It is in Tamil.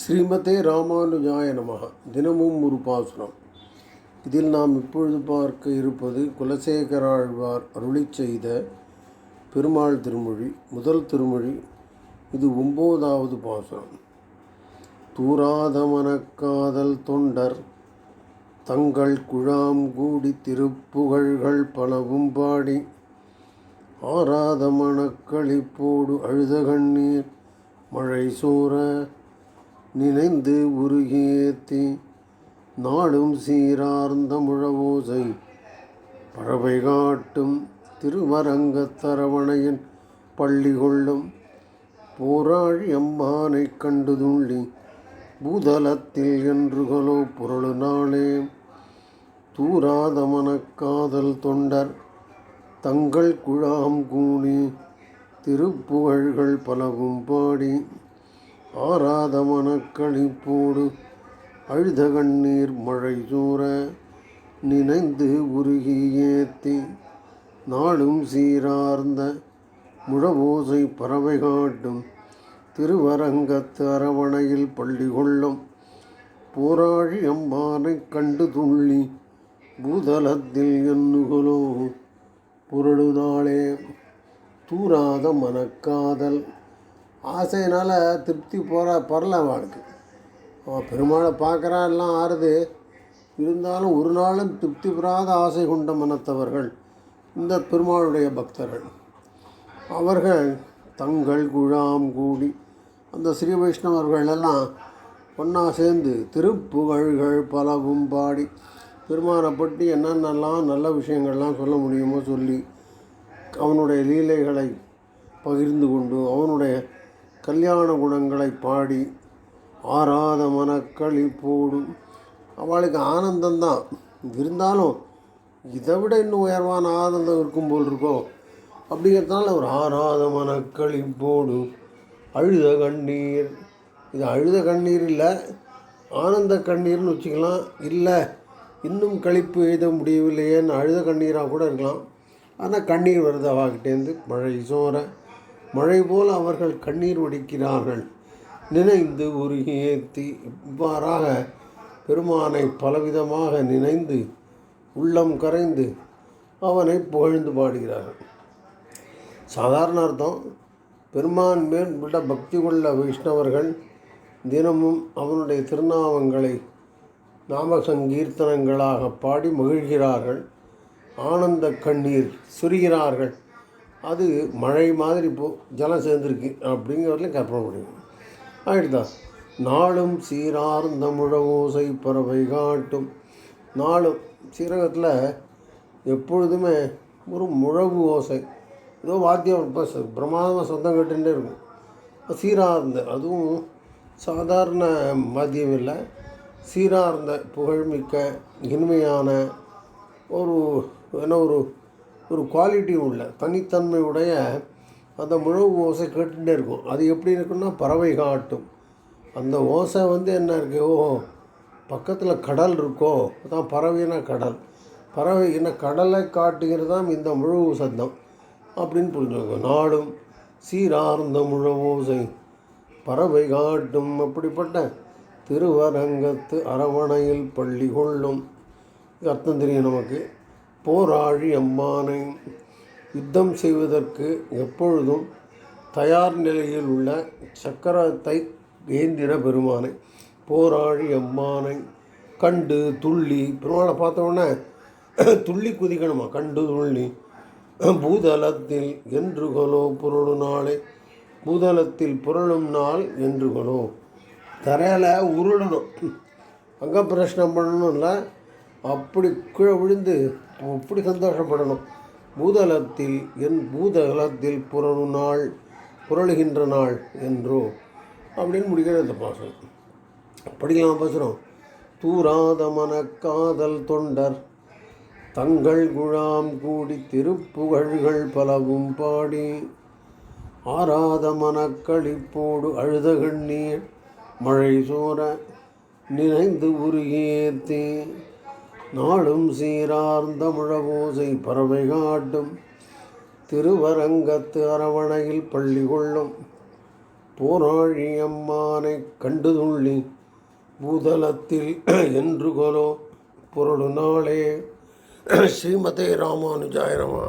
ஸ்ரீமதே ராமானுஜாய நமக. தினமும் ஒரு பாசுரம். இதில் நாம் இப்பொழுது பார்க்க இருப்பது குலசேகராழ்வார் அருளிச் செய்த பெருமாள் திருமொழி முதல் திருமொழி இது ஒம்போதாவது பாசுரம். தூராத மனக்காதல் தொண்டர் தங்கள் குழாம் கூடி திருப்புகழ்கள் பலவும் பாடி ஆராத மனக்களிப்போடு அழுத கண்ணீர் மழை சோற நினைந்து உருகியேத்தி நாளும் சீரார்ந்த முழவோசை பறவை காட்டும் திருவரங்கத்தரவணையின் பள்ளி கொள்ளும் போராழி அம்மானை கண்டு துள்ளி பூதலத்தில் என்றுகளோ பொருளு நாளே தூராதமனக்காதல் தொண்டர் தங்கள் குழாம் கூணி திருப்புகழ்கள் பலவும் பாடி ஆராத மனக்களிப்போடு அழுத கண்ணீர் மழை சூற நினைந்து உருகி ஏத்தி நாளும் சீரார்ந்த முழவோசை பறவை காட்டும் திருவரங்கத்து அரவணையில் பள்ளி கொள்ளும் போராழி அம்மானைக் கண்டு துள்ளி பூதலத்தில் எண்ணுகலோ. பொருளுதாளே தூராத மனக்காதல். ஆசையினால் திருப்தி போகிற பரல அவளுக்கு. அவள் பெருமாளை பார்க்குறா எல்லாம் ஆறுது. இருந்தாலும் ஒரு நாளும் திருப்தி பெறாத ஆசை கொண்ட மனத்தவர்கள் இந்த பெருமாளுடைய பக்தர்கள். அவர்கள் தங்கள் குழாம் கூடி அந்த ஸ்ரீ வைஷ்ணவர்கள் எல்லாம் ஒன்றா சேர்ந்து திருப்புகழ்கள் பலவும் பாடி பெருமானை பற்றி என்னென்னலாம் நல்ல விஷயங்கள்லாம் சொல்ல முடியுமோ சொல்லி அவனுடைய லீலைகளை பகிர்ந்து கொண்டு அவனுடைய கல்யாண குணங்களை பாடி ஆராத போடும். அவளுக்கு ஆனந்தந்தான் இருந்தாலும் இதை விட இன்னும் உயர்வான ஆனந்தம் இருக்கும் போல் இருக்கோ? அப்படிங்கிறதுனால ஒரு ஆராத போடும் அழுத கண்ணீர். இது அழுத கண்ணீர் இல்லை. ஆனந்த கண்ணீர்னு வச்சுக்கலாம். இல்லை இன்னும் கழிப்பு எழுத முடியவில்லையேன்னு அழுத கண்ணீராக கூட இருக்கலாம். ஆனால் கண்ணீர் வருது அவாகிட்டேருந்து மழை சோற. மழை போல் அவர்கள் கண்ணீர் வடிக்கிறார்கள். நினைந்து உருகி ஏற்றி இவ்வாறாக பெருமானை பலவிதமாக நினைந்து உள்ளம் கரைந்து அவனை புகழ்ந்து பாடுகிறார்கள். சாதாரண அர்த்தம். பெருமான் மேல் விட பக்தி கொள்ள வைஷ்ணவர்கள் தினமும் அவனுடைய திருநாமங்களை நாம சங்கீர்த்தனங்களாக பாடி மகிழ்கிறார்கள். ஆனந்த கண்ணீர் சுரிகிறார்கள். அது மழை மாதிரி இப்போ ஜலம் சேர்ந்துருக்கு அப்படிங்கிறதுலையும் கற்பனை முடியும் ஆகிடுதா நாளும் சீரார்ந்த முழவோசை பறவை காட்டும். நாளும் சீரகத்தில் எப்பொழுதுமே ஒரு முழவு ஓசை. ஏதோ வாத்தியம் இப்போ பிரமாதமாக சொந்தம் கட்டுகிட்டே இருக்கும். சீரார்ந்த அதுவும் சாதாரண வாத்தியம் இல்லை. சீரார்ந்த புகழ்மிக்க இனிமையான ஒரு என்ன ஒரு ஒரு குவாலிட்டி உள்ள தனித்தன்மையுடைய அந்த முழு ஓசை கேட்டுகிட்டே இருக்கும். அது எப்படி இருக்குன்னா பறவை காட்டும். அந்த ஓசை வந்து என்ன இருக்கு? ஓ பக்கத்தில் கடல் இருக்கோ அதான் பறவைனா கடல். பறவை என்ன கடலை காட்டுகிறது தான் இந்த முழு சத்தம் அப்படின்னு புரிஞ்சுக்கோ நாடும் சீரார்ந்த முழு ஓசை. பறவை காட்டும் அப்படிப்பட்ட திருவரங்கத்து அரவணையில் பள்ளி கொள்ளும். அர்த்தம் தெரியும் நமக்கு. போராழி அம்மானை யுத்தம் செய்வதற்கு எப்பொழுதும் தயார் நிலையில் உள்ள சக்கரத்தை ஏந்திர பெருமானை போராழி அம்மானை கண்டு துள்ளி பெருமாளை பார்த்தோன்னே துள்ளி குதிக்கணுமா? கண்டு துள்ளி. பூதலத்தில் என்றுகளோ புரளு நாளை பூதலத்தில் புரளும் நாள் என்றுகளோ தரையில் உருளணும் அங்கே பிரச்சனை பண்ணணும் இல்லை அப்படி கீழே விழுந்து அப்படி சந்தோஷப்படணும். பூதலத்தில் என் பூதலத்தில் புரளும் நாள் புரளுகின்ற நாள் என்றோ அப்படின்னு முடிக்கிற இந்த பாசனம் படிக்கலாம் பேசுகிறோம் தூராத காதல் தொண்டர் தங்கள் குழாம் கூடி திருப்புகழ்கள் பலவும் பாடி ஆராத மனக்களிப்போடு அழுத கண்ணீர் மழை சோர நினைந்து உருகேத்தே. நாளும் சீரார்ந்த முழவோசை பறவை காட்டும். திருவரங்கத்து அரவணையில் பள்ளி கொள்ளும். போராழி அம்மானை கண்டுதுள்ளி பூதலத்தில் என்று கொலோ பொருள் நாளே. ஸ்ரீமதே ராமானுஜாயிரமா.